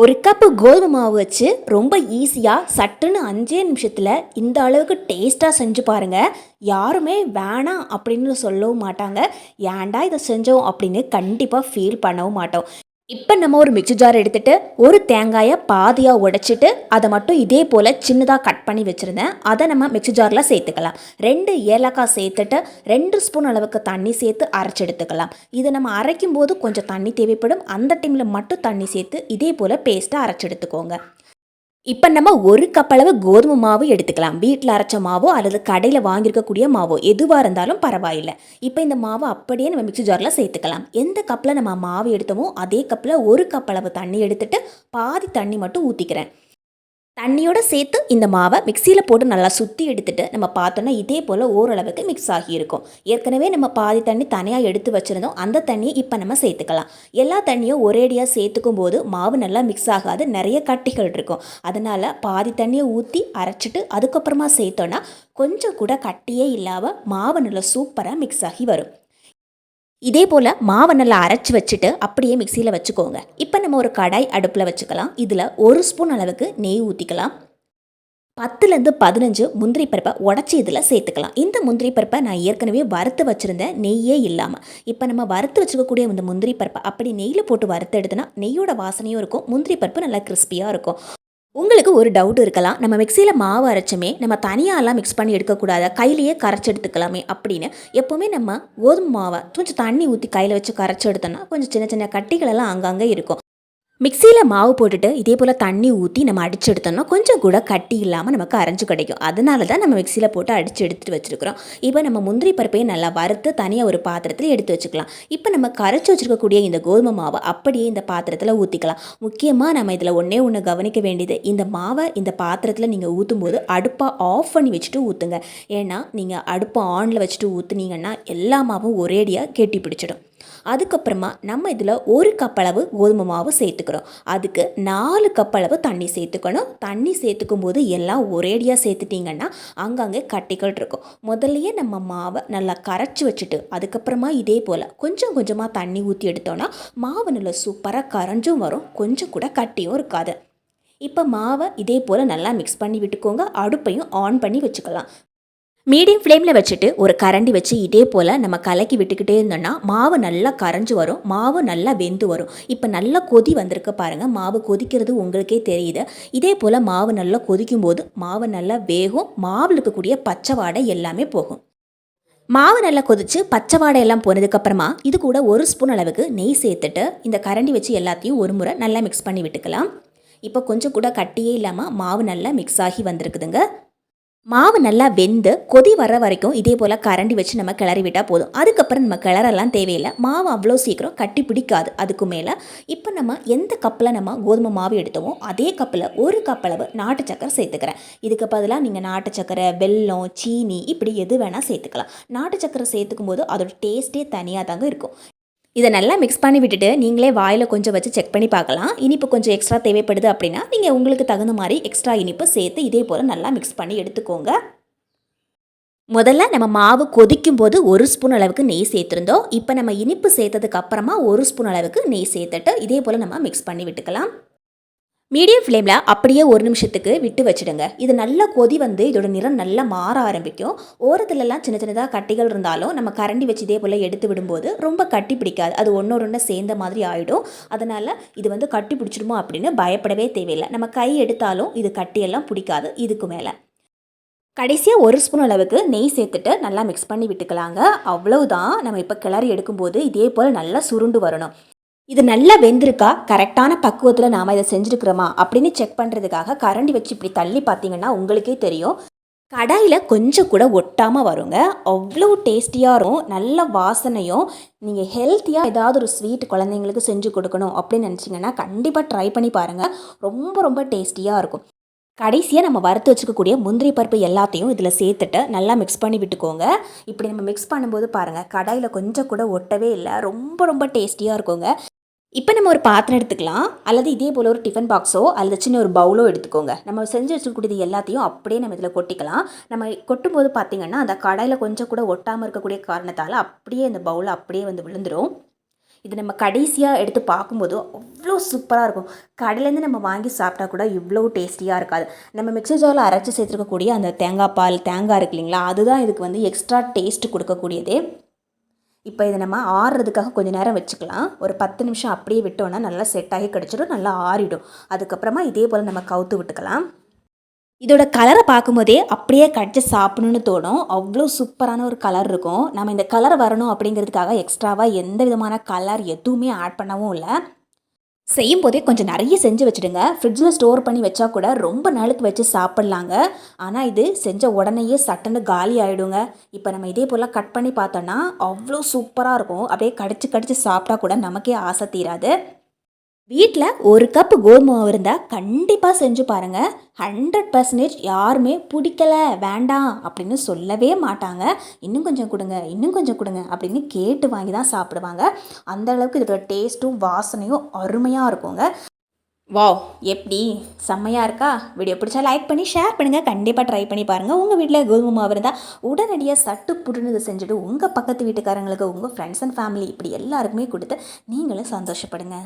ஒரு கப்பு கோதுமை மாவு வச்சு ரொம்ப ஈஸியாக சட்டுன்னு அஞ்சே நிமிஷத்தில் இந்த அளவுக்கு டேஸ்ட்டாக செஞ்சு பாருங்கள் யாருமே வேணாம் அப்படின்னு சொல்லவும் மாட்டாங்க. ஏன்டா இதை செஞ்சோம் அப்படின்னு கண்டிப்பாக ஃபீல் பண்ணவும் மாட்டோம். இப்போ நம்ம ஒரு மிக்ஸி ஜார் எடுத்துகிட்டு ஒரு தேங்காயை பாதியாக உடைச்சிட்டு அதை மட்டும் இதே போல் சின்னதாக கட் பண்ணி வச்சுருந்தேன். அதை நம்ம மிக்ஸி ஜாரில் சேர்த்துக்கலாம். ரெண்டு ஏலக்காய் சேர்த்துட்டு ரெண்டு ஸ்பூன் அளவுக்கு தண்ணி சேர்த்து அரைச்சி எடுத்துக்கலாம். இதை நம்ம அரைக்கும் போது கொஞ்சம் தண்ணி தேவைப்படும். அந்த டைமில் மட்டும் தண்ணி சேர்த்து இதே போல் பேஸ்ட்டாக அரைச்சி எடுத்துக்கோங்க. இப்போ நம்ம ஒரு கப் அளவு கோதுமை மாவு எடுத்துக்கலாம். வீட்டில் அரைச்ச மாவோ அல்லது கடையில் வாங்கியிருக்கக்கூடிய மாவோ எதுவாக இருந்தாலும் பரவாயில்லை. இப்போ இந்த மாவை அப்படியே நம்ம மிக்ஸி ஜாரில் சேர்த்துக்கலாம். எந்த கப்பில் நம்ம மாவு எடுத்தோமோ அதே கப்பில் ஒரு கப் அளவு தண்ணி எடுத்துட்டு பாதி தண்ணி மட்டும் ஊற்றிக்கிறேன் தண்ணியோட சேர்த்து இந்த மாவை மிக்சியில் போட்டு நல்லா சுற்றி எடுத்துட்டு நம்ம பார்த்தோன்னா இதே போல் ஓரளவுக்கு மிக்ஸ் ஆகியிருக்கும். ஏற்கனவே நம்ம பாதி தண்ணி தனியாக எடுத்து வச்சுருந்தோம். அந்த தண்ணியை இப்போ நம்ம சேர்த்துக்கலாம். எல்லா தண்ணியும் ஒரேடியாக சேர்த்துக்கும் போது மாவு நல்லா மிக்ஸ் ஆகாது. நிறைய கட்டிகள் இருக்கும். அதனால் பாதி தண்ணியை ஊற்றி அரைச்சிட்டு அதுக்கப்புறமா சேர்த்தோன்னா கொஞ்சம் கூட கட்டியே இல்லாமல் மாவு நல்லா சூப்பராக மிக்ஸ் ஆகி வரும். இதே போல் மாவை நல்லா அரைச்சி வச்சுட்டு அப்படியே மிக்சியில் வச்சுக்கோங்க. இப்போ நம்ம ஒரு கடாய் அடுப்பில் வச்சுக்கலாம். இதில் ஒரு ஸ்பூன் அளவுக்கு நெய் ஊற்றிக்கலாம் பத்துலேருந்து பதினஞ்சு முந்திரி பருப்பை உடச்சி இதில் சேர்த்துக்கலாம். இந்த முந்திரி பருப்பை நான் ஏற்கனவே வறுத்து வச்சுருந்தேன் நெய்யே இல்லாமல் இப்போ நம்ம வறுத்து வச்சுக்கக்கூடிய இந்த முந்திரி பருப்பை அப்படி நெய்யில் போட்டு வறுத்து எடுத்தோன்னா நெய்யோட வாசனையும் இருக்கும் முந்திரி பருப்பு நல்லா கிறிஸ்பியாக இருக்கும். உங்களுக்கு ஒரு டவுட் இருக்கலாம். நம்ம மிக்சியில் மாவு அரைச்சோமே நம்ம தனியாலாம் மிக்ஸ் பண்ணி எடுக்கக்கூடாது. கையிலேயே கரைச்சி எடுத்துக்கலாமே அப்படின்னு எப்போவுமே நம்ம கோதுமை மாவை கொஞ்சம் தண்ணி ஊற்றி கையில் வச்சு கரைச்சி எடுத்தோன்னா கொஞ்சம் சின்ன சின்ன கட்டிகளெல்லாம் அங்கங்கே இருக்கும். மிக்சியில் மாவு போட்டுட்டு இதே போல் தண்ணி ஊற்றி நம்ம அடிச்சு எடுத்தோம்னா கொஞ்சம் கூட கட்டி இல்லாமல் நமக்கு அரைஞ்சு கிடைக்கும். அதனால தான் நம்ம மிக்சியில் போட்டு அடித்து எடுத்துகிட்டு வச்சுருக்கிறோம். இப்போ நம்ம முந்திரி பருப்பையும் நல்லா வறுத்து தனியாக ஒரு பாத்திரத்தில் எடுத்து வச்சுக்கலாம். இப்போ நம்ம கரைச்சி வச்சுருக்கக்கூடிய இந்த கோதுமை மாவை அப்படியே இந்த பாத்திரத்தில் ஊற்றிக்கலாம் முக்கியமாக நம்ம இதில் ஒன்றே ஒன்று கவனிக்க வேண்டியது இந்த மாவை இந்த பாத்திரத்தில் நீங்கள் ஊற்றும் போது அடுப்பை ஆஃப் பண்ணி வச்சுட்டு ஊற்றுங்க ஏன்னா நீங்கள் அடுப்பை ஆனில் வச்சுட்டு ஊற்றுனீங்கன்னா எல்லா மாவும் ஒரேடியாக கெட்டி பிடிச்சிடும். அதுக்கப்புறமா நம்ம இதில் ஒரு கப் அளவு கோதுமை மாவு சேர்த்துக்கிறோம். அதுக்கு நாலு கப் அளவு தண்ணி சேர்த்துக்கணும். தண்ணி சேர்த்துக்கும் போது எல்லாம் ஒரேடியாக சேர்த்துட்டிங்கன்னா அங்கங்கே கட்டிகள் இருக்கும். முதல்லையே நம்ம மாவை நல்லா கரைச்சி வச்சுட்டு அதுக்கப்புறமா இதே போல் கொஞ்சம் கொஞ்சமாக தண்ணி ஊற்றி எடுத்தோன்னா மாவு நல்லா சூப்பராக கரைஞ்சும் வரும். கொஞ்சம் கூட கட்டியும் இருக்காது. இப்போ மாவை இதே போல் நல்லா மிக்ஸ் பண்ணி விட்டுக்கோங்க. அடுப்பையும் ஆன் பண்ணி வச்சுக்கலாம். மீடியம் ஃப்ளேமில் வச்சுட்டு ஒரு கரண்டி வச்சு இதே போல் நம்ம கலக்கி விட்டுக்கிட்டே இருந்தோம்னா மாவு நல்லா கரைஞ்சி வரும் மாவு நல்லா வெந்து வரும். இப்போ நல்லா கொதி வந்திருக்கு பாருங்கள் மாவு கொதிக்கிறது உங்களுக்கே தெரியுது. இதே போல் மாவு நல்லா கொதிக்கும் போது மாவு நல்லா வேகும் மாவில் இருக்கக்கூடிய பச்சை வாடை எல்லாமே போகும். மாவு நல்லா கொதிச்சு பச்சை வாடை எல்லாம் போனதுக்கப்புறமா இது கூட ஒரு ஸ்பூன் அளவுக்கு நெய் சேர்த்துட்டு இந்த கரண்டி வச்சு எல்லாத்தையும் ஒரு முறை நல்லா மிக்ஸ் பண்ணி விட்டுக்கலாம். இப்போ கொஞ்சம் கூட கட்டியே இல்லாமல் மாவு நல்லா மிக்ஸ் ஆகி வந்திருக்குதுங்க. மாவு நல்லா வெந்து கொதி வர வரைக்கும் இதே போல் கரண்டி வச்சு நம்ம கிளறி விட்டால் போதும். அதுக்கப்புறம் நம்ம கிளறலாம் தேவையில்லை. மாவு அவ்வளோ சீக்கிரம் கட்டி பிடிக்காது. அதுக்கு மேலே இப்போ நம்ம எந்த கப்பில் நம்ம கோதுமை மாவு எடுத்தோமோ அதே கப்பில் ஒரு கப்பளவு நாட்டு சக்கரை சேர்த்துக்கிறேன். இதுக்கு பதிலாக நீங்கள் நாட்டு சக்கரை வெல்லம் சீனி இப்படி எது வேணால் சேர்த்துக்கலாம். நாட்டு சக்கரை சேர்த்துக்கும் போது அதோட டேஸ்ட்டே தனியாக தாங்க இருக்கும். இதை நல்லா மிக்ஸ் பண்ணி விட்டுட்டு நீங்களே வாயில் கொஞ்சம் வச்சு செக் பண்ணி பார்க்கலாம். இனிப்பு கொஞ்சம் எக்ஸ்ட்ரா தேவைப்படுது அப்படின்னா நீங்கள் உங்களுக்கு தகுந்த மாதிரி எக்ஸ்ட்ரா இனிப்பு சேர்த்து இதே போல் நல்லா மிக்ஸ் பண்ணி எடுத்துக்கோங்க. முதல்ல நம்ம மாவு கொதிக்கும் போது ஒரு ஸ்பூன் அளவுக்கு நெய் சேர்த்துருந்தோம். இப்போ நம்ம இனிப்பு சேர்த்ததுக்கு அப்புறமா ஒரு ஸ்பூன் அளவுக்கு நெய் சேர்த்துட்டு இதே போல் நம்ம மிக்ஸ் பண்ணி விட்டுக்கலாம். மீடியம் ஃப்ளேமில் அப்படியே ஒரு நிமிஷத்துக்கு விட்டு வச்சுடுங்க. இது நல்லா கொதி வந்து இதோட நிறம் நல்லா மாற ஆரம்பிக்கும். ஓரத்துலலாம் சின்ன சின்னதாக கட்டிகள் இருந்தாலும் நம்ம கரண்டி வச்சு இதே போல் எடுத்து விடும்போது ரொம்ப கட்டி பிடிக்காது. அது ஒன்றோட ஒன்று சேர்ந்த மாதிரி ஆகிடும் அதனால் இது வந்து கட்டி பிடிச்சிடுமோ அப்படின்னு பயப்படவே தேவையில்லை. நம்ம கை எடுத்தாலும் இது கட்டியெல்லாம் பிடிக்காது. இதுக்கு மேலே. கடைசியாக ஒரு ஸ்பூன் அளவுக்கு நெய் சேர்த்துட்டு நல்லா மிக்ஸ் பண்ணி விட்டுக்கலாங்க. அவ்வளவுதான். நம்ம இப்போ கிளறி எடுக்கும்போது இதே போல் நல்லா சுருண்டு வரணும். இது நல்லா வெந்திருக்கா? கரெக்டான பக்குவத்தில் நாம் இதை செஞ்சுருக்கிறோமா? அப்படின்னு செக் பண்ணுறதுக்காக கரண்டி வச்சு இப்படி தள்ளி பார்த்தீங்கன்னா உங்களுக்கே தெரியும். கடாயில் கொஞ்சம் கூட ஒட்டாமல் வருங்க. அவ்வளோ டேஸ்டியாக இருக்கும். நல்ல வாசனையும். நீங்கள் ஹெல்த்தியாக ஏதாவது ஒரு ஸ்வீட் குழந்தைங்களுக்கு செஞ்சு கொடுக்கணும் அப்படின்னு நினச்சிங்கன்னா கண்டிப்பாக ட்ரை பண்ணி பாருங்கள் ரொம்ப ரொம்ப டேஸ்டியாக இருக்கும். கடைசியாக நம்ம வறுத்து வச்சுக்கக்கூடிய முந்திரி பருப்பு எல்லாத்தையும் இதில் சேர்த்துட்டு நல்லா மிக்ஸ் பண்ணி விட்டுக்கோங்க. இப்படி நம்ம மிக்ஸ் பண்ணும்போது பாருங்கள் கடாயில் கொஞ்சம் கூட ஒட்டவே இல்லை. ரொம்ப ரொம்ப டேஸ்டியாக இருக்குங்க. இப்போ நம்ம ஒரு பாத்திரம் எடுத்துக்கலாம். அல்லது இதே போல் ஒரு டிஃபன் பாக்ஸோ அல்லது சின்ன ஒரு பவுலோ எடுத்துக்கோங்க. நம்ம செஞ்சு வச்சுக்கூடியது எல்லாத்தையும் அப்படியே நம்ம இதில் கொட்டிக்கலாம். நம்ம கொட்டும்போது பார்த்திங்கன்னா அந்த கடையில் கொஞ்சம் கூட ஒட்டாமல் இருக்கக்கூடிய காரணத்தால் அப்படியே அந்த பவுல் அப்படியே வந்து விழுந்துடும் இது நம்ம கடைசியாக எடுத்து பார்க்கும்போது அவ்வளோ சூப்பராக இருக்கும். கடையிலேருந்து நம்ம வாங்கி சாப்பிட்டா கூட இவ்வளோ டேஸ்டியாக இருக்காது. நம்ம மிக்சர் ஜாரில் அரைச்சி சேர்த்துருக்கக்கூடிய அந்த தேங்காய் பால் தேங்காய் இருக்கு இல்லைங்களா? அதுதான் இதுக்கு வந்து எக்ஸ்ட்ரா டேஸ்ட் கொடுக்கக்கூடியது. இப்போ இதை நம்ம ஆறுறதுக்காக கொஞ்சம் நேரம் வச்சுக்கலாம். ஒரு பத்து நிமிஷம் அப்படியே விட்டோன்னா நல்லா செட் ஆகி கிடச்சிடும் நல்லா ஆறிடும். அதுக்கப்புறமா இதே போல் நம்ம கவுத்து விட்டுக்கலாம். இதோட கலரை பார்க்கும்போதே அப்படியே கடிச்சு சாப்பிடணும்னு தோணும். அவ்வளோ சூப்பரான ஒரு கலர் இருக்கும். நம்ம இந்த கலர் வரணும் அப்படிங்கிறதுக்காக எக்ஸ்ட்ராவாக எந்த விதமான கலர் எதுவுமே ஆட் பண்ணவும் இல்லை. செய்யும் போதே கொஞ்சம் நிறைய செஞ்சு வச்சுடுங்க. ஃப்ரிட்ஜில் ஸ்டோர் பண்ணி வச்சா கூட ரொம்ப நாளுக்கு வச்சு சாப்பிட்லாங்க. ஆனால் இது செஞ்ச உடனேயே சட்டன்னு காலி ஆகிடுங்க இப்போ நம்ம இதே போல் கட் பண்ணி பார்த்தோன்னா அவ்வளோ சூப்பராக இருக்கும். அப்படியே கடிச்சு கடிச்சு சாப்பிட்டா கூட நமக்கே ஆசை தீராது. வீட்டில் ஒரு கப்பு கோதுமை மாவு இருந்தால் கண்டிப்பாக செஞ்சு பாருங்கள் ஹண்ட்ரட் பர்சன்டேஜ் யாருமே பிடிக்கல வேண்டாம் அப்படின்னு சொல்லவே மாட்டாங்க. இன்னும் கொஞ்சம் கொடுங்க இன்னும் கொஞ்சம் கொடுங்க அப்படின்னு கேட்டு வாங்கி தான் சாப்பிடுவாங்க. அந்த அளவுக்கு இதோட டேஸ்ட்டும் வாசனையும் அருமையாக இருக்குங்க. வாவ் எப்படி? செம்மையாக இருக்கா? வீடியோ பிடிச்சா லைக் பண்ணி ஷேர் பண்ணுங்கள் கண்டிப்பாக ட்ரை பண்ணி பாருங்கள் உங்கள் வீட்டில் கோதுமை மாவு இருந்தால் உடனடியாக சட்டு புட்டுன்னு செஞ்சுட்டு உங்கள் பக்கத்து வீட்டுக்காரங்களுக்கு உங்கள் ஃப்ரெண்ட்ஸ் அண்ட் ஃபேமிலி இப்படி எல்லாருக்குமே கொடுத்து நீங்களும் சந்தோஷப்படுங்க.